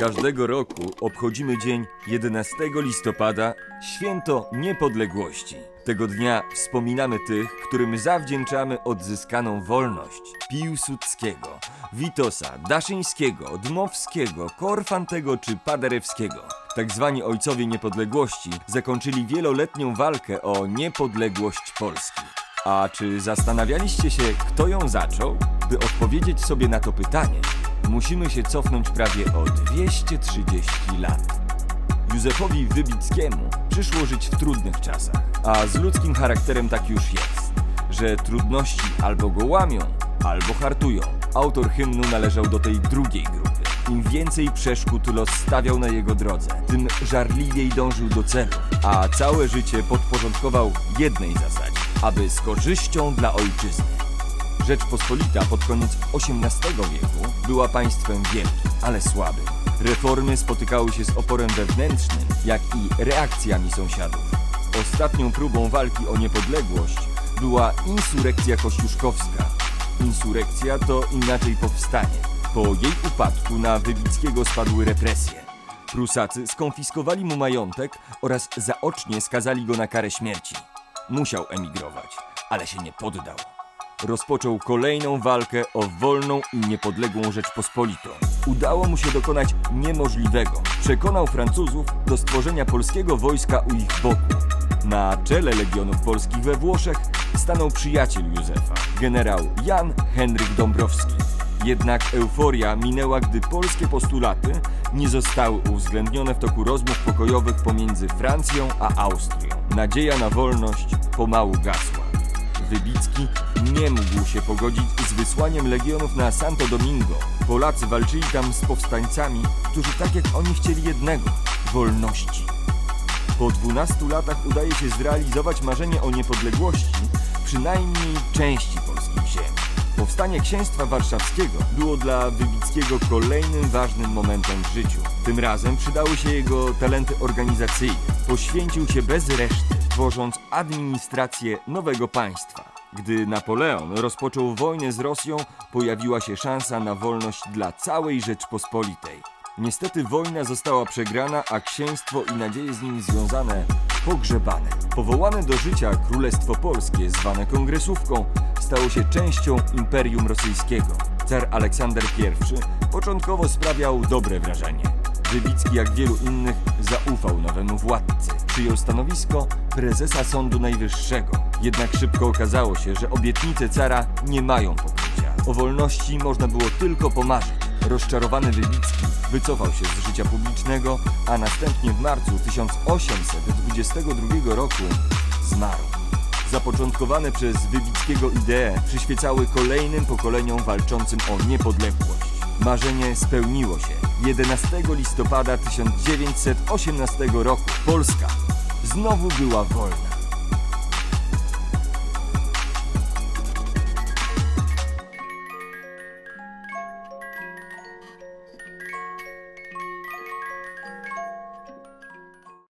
Każdego roku obchodzimy dzień 11 listopada, święto niepodległości. Tego dnia wspominamy tych, którym zawdzięczamy odzyskaną wolność. Piłsudskiego, Witosa, Daszyńskiego, Dmowskiego, Korfantego czy Paderewskiego. Tak zwani ojcowie niepodległości zakończyli wieloletnią walkę o niepodległość Polski. A czy zastanawialiście się, kto ją zaczął? By odpowiedzieć sobie na to pytanie, musimy się cofnąć prawie o 230 lat. Józefowi Wybickiemu przyszło żyć w trudnych czasach, a z ludzkim charakterem tak już jest, że trudności albo go łamią, albo hartują. Autor hymnu należał do tej drugiej grupy. Im więcej przeszkód los stawiał na jego drodze, tym żarliwiej dążył do celu, a całe życie podporządkował jednej zasadzie, aby z korzyścią dla ojczyzny. Rzeczpospolita pod koniec XVIII wieku była państwem wielkim, ale słabym. Reformy spotykały się z oporem wewnętrznym, jak i reakcjami sąsiadów. Ostatnią próbą walki o niepodległość była insurekcja kościuszkowska. Insurekcja to inaczej powstanie. Po jej upadku na Wybickiego spadły represje. Prusacy skonfiskowali mu majątek oraz zaocznie skazali go na karę śmierci. Musiał emigrować, ale się nie poddał rozpoczął kolejną walkę o wolną i niepodległą Rzeczpospolitą. Udało mu się dokonać niemożliwego. Przekonał Francuzów do stworzenia polskiego wojska u ich boku. Na czele legionów polskich we Włoszech stanął przyjaciel Józefa, generał Jan Henryk Dąbrowski. Jednak euforia minęła, gdy polskie postulaty nie zostały uwzględnione w toku rozmów pokojowych pomiędzy Francją a Austrią. Nadzieja na wolność pomału gasła. Wybicki nie mógł się pogodzić z wysłaniem legionów na Santo Domingo. Polacy walczyli tam z powstańcami, którzy tak jak oni chcieli jednego wolności. Po 12 latach udaje się zrealizować marzenie o niepodległości przynajmniej części polskich ziem. Powstanie Księstwa Warszawskiego było dla Wybickiego kolejnym ważnym momentem w życiu. Tym razem przydały się jego talenty organizacyjne. Poświęcił się bez reszty, tworząc administrację nowego państwa. Gdy Napoleon rozpoczął wojnę z Rosją, pojawiła się szansa na wolność dla całej Rzeczpospolitej. Niestety wojna została przegrana, a księstwo i nadzieje z nim związane pogrzebane. Powołane do życia Królestwo Polskie, zwane Kongresówką, stało się częścią Imperium Rosyjskiego. Car Aleksander I początkowo sprawiał dobre wrażenie. Wybicki, jak wielu innych, zaufał nowemu władcy. Przyjął stanowisko prezesa Sądu Najwyższego. Jednak szybko okazało się, że obietnice cara nie mają pokrycia. O wolności można było tylko pomarzyć. Rozczarowany Wybicki wycofał się z życia publicznego, a następnie w marcu 1822 roku zmarł. Zapoczątkowane przez Wybickiego idee przyświecały kolejnym pokoleniom walczącym o niepodległość. Marzenie spełniło się. 11 listopada 1918 roku Polska znowu była wolna.